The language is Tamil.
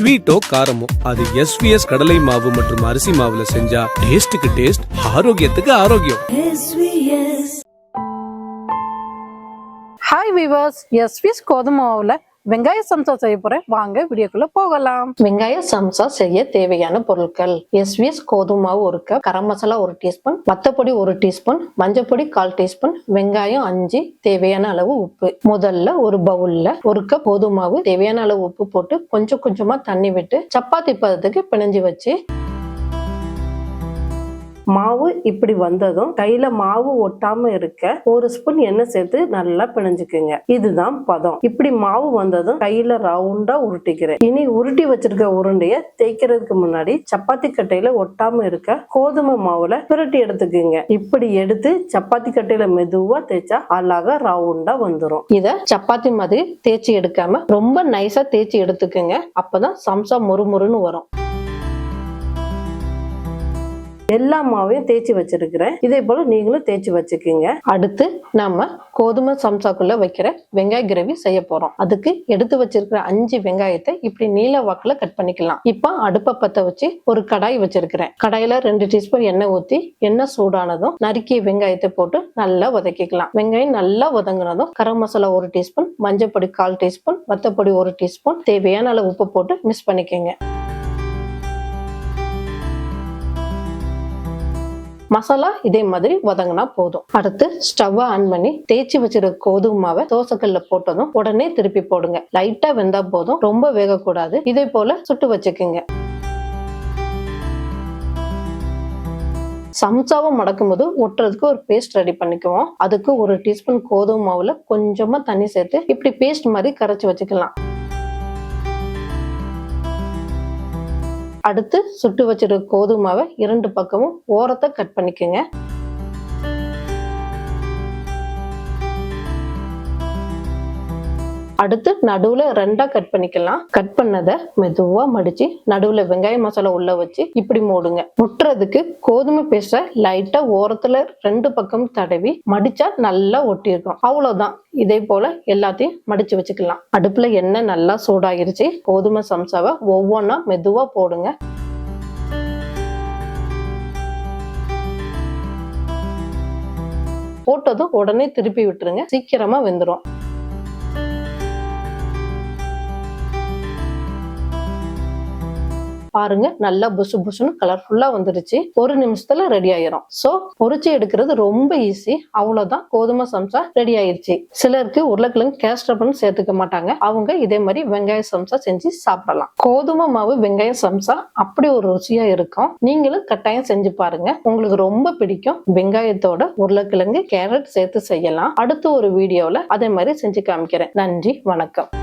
ஸ்வீட்டோ காரமோ அது எஸ்விஎஸ் கடலை மாவு மற்றும் அரிசி மாவுல செஞ்சா டேஸ்டுக்கு டேஸ்ட் ஆரோக்கியத்துக்கு ஆரோக்கியம். ஹாய் வீவர்ஸ் எஸ்விஸ் கோதுமாவில் வெங்காய சம்சா செய்ய போறேன். வாங்க வீடியோக்குள்ள போகலாம். வெங்காய சம்சா செய்ய தேவையான பொருட்கள். எஸ்விஎஸ் கோதுமை மாவு ஒரு கப் கரம் மசாலா ஒரு டீஸ்பூன் மத்தப்பொடி ஒரு டீஸ்பூன் மஞ்சப்பொடி கால் டீஸ்பூன் வெங்காயம் அஞ்சு தேவையான அளவு உப்பு. முதல்ல ஒரு பவுல்ல ஒரு கப் கோதுமை மாவு தேவையான அளவு உப்பு போட்டு கொஞ்சம் கொஞ்சமா தண்ணி விட்டு சப்பாத்தி பதத்துக்கு பிணைஞ்சு வச்சு மாவு இப்படி வந்ததும் கையில மாவு ஒட்டாம இருக்க ஒரு ஸ்பூன் எண்ணெய் சேர்த்து நல்லா பிணைஞ்சுக்குங்க. இதுதான் பதம். இப்படி மாவு வந்ததும் கையில ரவுண்டா உருட்டிக்கிறேன். இனி உருட்டி வச்சிருக்க உருண்டைய தேய்க்கிறதுக்கு முன்னாடி சப்பாத்தி கட்டையில ஒட்டாம இருக்க கோதுமை மாவுல புரட்டி எடுத்துக்குங்க. இப்படி எடுத்து சப்பாத்தி கட்டையில மெதுவா தேய்ச்சா அழகா ரவுண்டா வந்துடும் இத சப்பாத்தி மாதிரி தேய்ச்சி எடுக்காம ரொம்ப நைஸா தேய்ச்சி எடுத்துக்குங்க. அப்பதான் சம்சா முறுமுறுன்னு வரும். எல்லா மாவையும் தேய்ச்சி வச்சிருக்கிறேன். இதே போல நீங்களும் தேய்ச்சி வச்சுக்கோங்க. அடுத்து நம்ம கோதுமை சம்சாக்குள்ள வைக்கிற வெங்காய கிரேவி செய்ய போறோம். அதுக்கு எடுத்து வச்சிருக்கிற அஞ்சு வெங்காயத்தை இப்படி நீல வாக்குல கட் பண்ணிக்கலாம். இப்போ அடுப்பை பத்த வச்சு ஒரு கடாய் வச்சிருக்கிறேன். கடாயில ரெண்டு டீஸ்பூன் எண்ணெய் ஊத்தி எண்ணெய் சூடானதும் நறுக்கிய வெங்காயத்தை போட்டு நல்லா வதக்கிக்கலாம். வெங்காயம் நல்லா வதங்கினதும் கரம் மசாலா ஒரு டீஸ்பூன் மஞ்சள் பொடி கால் டீஸ்பூன் வத்தப்பொடி ஒரு டீஸ்பூன் தேவையான அளவு உப்பு போட்டு மிக்ஸ் பண்ணிக்கோங்க. மசாலா இதே மாதிரி வதங்கினா போதும். அடுத்து ஸ்டவ்வை ஆன் பண்ணி தேய்ச்சி வச்சிருக்க கோதுமை மாவை தோசைக்கல்ல போட்டதும் உடனே திருப்பி போடுங்க. லைட்டா வெந்தா போதும். ரொம்ப வேகக்கூடாது. இதே போல சுட்டு வச்சுக்குங்க. சம்சாவை மடக்கும் போது ஒட்டுறதுக்கு ஒரு பேஸ்ட் ரெடி பண்ணிக்குவோம். அதுக்கு ஒரு டீஸ்பூன் கோதுமை மாவுல கொஞ்சமா தண்ணி சேர்த்து இப்படி பேஸ்ட் மாதிரி கரைச்சி வச்சுக்கலாம். அடுத்து சுட்டு வச்சிருக்க கோதுமாவை இரண்டு பக்கமும் ஓரத்தை கட் பண்ணிக்கோங்க. அடுத்து நடுவுல ரெண்டா கட் பண்ணிக்கலாம். கட் பண்ணதை மெதுவா மடிச்சு நடுவுல வெங்காய மசாலா உள்ள வச்சு இப்படி மூடுங்க. முட்டுறதுக்கு கோதுமை பேஸ்ட லைட்டா ஓரத்துல ரெண்டு பக்கம் தடவி மடிச்சா நல்லா ஒட்டி இருக்கும் அவ்வளவுதான். இதே போல எல்லாத்தையும் மடிச்சு வச்சுக்கலாம். அடுப்புல எண்ணெய் நல்லா சூடாயிருச்சு. கோதுமை சம்சாவை ஒவ்வொன்றா மெதுவா போடுங்க. போட்டதும் உடனே திருப்பி விட்டுருங்க. சீக்கிரமா வெந்துடும் பாருங்க நல்லா புசு புசுன்னு கலர்ஃபுல்லா வந்துருச்சு. ஒரு நிமிஷத்துல ரெடி ஆயிரும். சோ பொறிச்சு எடுக்கிறது ரொம்ப ஈஸி அவ்வளவுதான். கோதுமை சம்சா ரெடி ஆயிருச்சு. சிலருக்கு உருளைக்கிழங்கு கேஸ்டர்பன் சேர்த்துக்க மாட்டாங்க. அவங்க இதே மாதிரி வெங்காய சம்சா செஞ்சு சாப்பிடலாம். கோதுமை மாவு வெங்காய சம்சா அப்படி ஒரு ருசியா இருக்கும். நீங்களும் கட்டாயம் செஞ்சு பாருங்க. உங்களுக்கு ரொம்ப பிடிக்கும். வெங்காயத்தோட உருளைக்கிழங்கு கேரட் சேர்த்து செய்யலாம். அடுத்த ஒரு வீடியோல அதே மாதிரி செஞ்சு காமிக்கிறேன். நன்றி வணக்கம்.